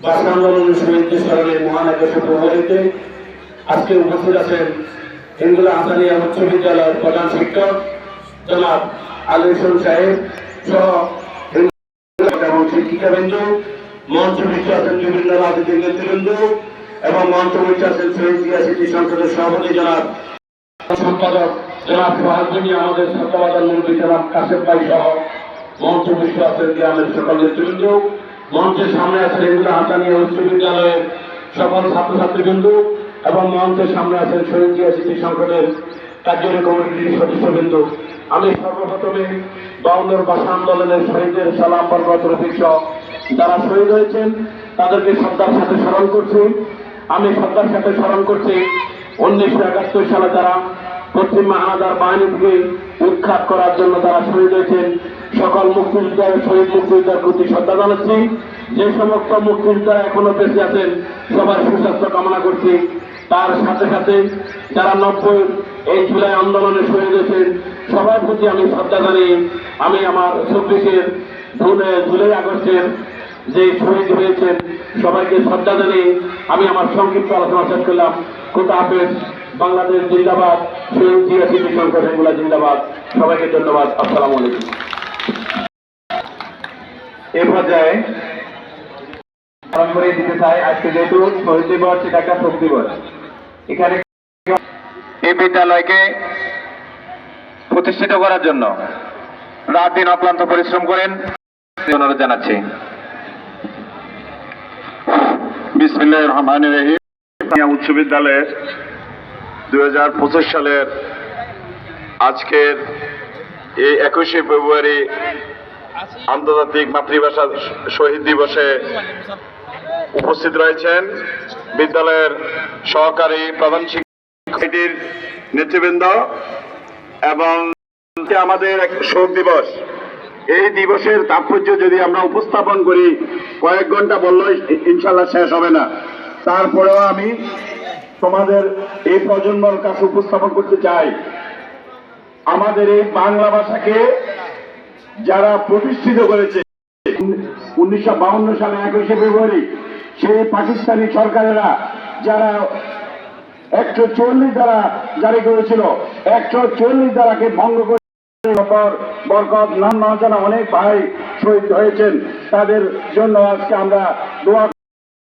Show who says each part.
Speaker 1: আন্দোলনের শহীদদের স্মরণে মহান একুশে ফেব্রুয়ারিতে আজকে উপস্থিত আছেন হিন্দুলা আসানিয়া উচ্চ বিদ্যালয়ের প্রধান শিক্ষক জনাব আলী সাহেব সহ এবং শিক্ষিকাবৃন্দ মঞ্চ বৃত্তি আছেন এবং মঞ্চ বৃত্তি আছেন শহীদ জিয়া স্মৃতি সংসদের সভাপতি জনাব সম্পাদক জনাব সোহাগিনী আমাদের সত্যবাদন মন্ত্রী জনাব কাশেম ভাই সহ মঞ্চ বৃত্তি আছেন গ্রামের সকল নেতৃবৃন্দ মঞ্চের সামনে আছেন হিন্দুলা হাসানিয়া উচ্চ বিদ্যালয়ের সকল ছাত্রছাত্রীবৃন্দ এবং মঞ্চের সামনে আছেন শহীদ জিয়া স্মৃতি সংসদের কার্যকরী কমিটির সদস্যবৃন্দ। আমি সর্বপ্রথমে বাউন্নর ভাষা আন্দোলনের শহীদদের সালাম বরকত রফিক যারা শহীদ হয়েছেন, তাদেরকে শ্রদ্ধার সাথে স্মরণ করছি। আমি শ্রদ্ধার সাথে স্মরণ করছি উনিশশো একাত্তর সালে তারা পশ্চিম মহানাদার বাহিনী থেকে উৎখাত করার জন্য তারা শহীদ হয়েছেন। সকল মুক্তিযোদ্ধার শহীদ মুক্তিযোদ্ধার প্রতি শ্রদ্ধা জানাচ্ছি। যে সমস্ত মুক্তিযোদ্ধারা এখনও বেঁচে আছেন, সবার সুস্বাস্থ্য কামনা করছি। তার সাথে সাথে যারা নব্বই এই জুলাই আন্দোলনে শহীদ হয়েছেন, সবার প্রতি আমি শ্রদ্ধা জানিয়ে আমি আমার চব্বিশের জুলাই আগস্টের যে শহীদ হয়েছেন, সবাইকে শ্রদ্ধা জানিয়ে আমি আমার সংক্ষিপ্ত আলোচনা শেষ করলাম। কোথা হাফেজ, বাংলাদেশ জিন্দাবাদ, শহীদ জিয়া স্মৃতি সংসদ জিন্দাবাদ। সবাইকে ধন্যবাদ। আসসালামু আলাইকুম।
Speaker 2: এ পর্যায়ে পালন করে দিতে চাই আজকে যেহেতু শহীদ দিবস একটা দিবস। এখানে এই বিদ্যালয়কে প্রতিষ্ঠিত করার জন্য রাত দিন অক্লান্ত পরিশ্রম করেন। অনুরোধ জানাচ্ছি।
Speaker 3: বিসমিল্লাহ রহমান রহিম। উচ্চ বিদ্যালয়ের সালের আজকের এই একুশে ফেব্রুয়ারি আন্তর্জাতিক মাতৃভাষা শহীদ দিবসে উপস্থিত রয়েছেন বিদ্যালয়ের সহকারী প্রধান শিক্ষার্থীর নেতৃবৃন্দ এবং আমাদের এক শোক দিবস। এই দিবসের তাৎপর্য যদি আমরা উপস্থাপন করি, কয়েক ঘণ্টা বললেই ইনশাল্লাহ শেষ হবে না। তারপরেও আমি তোমাদের এই প্রজন্মর কাছে উপস্থাপন করতে চাই। আমাদের এই বাংলা ভাষাকে যারা প্রতিষ্ঠিত করেছে, উনিশশো সালে একুশে ফেব্রুয়ারি, সেই পাকিস্তানি সরকারেরা যারা একশো চল্লিশ দ্বারা জারি করেছিল, একশো চল্লিশ দ্বারাকে ভঙ্গ করে বরকত নাম না অনেক ভাই শহীদ হয়েছেন, তাদের জন্য আজকে আমরা দোয়া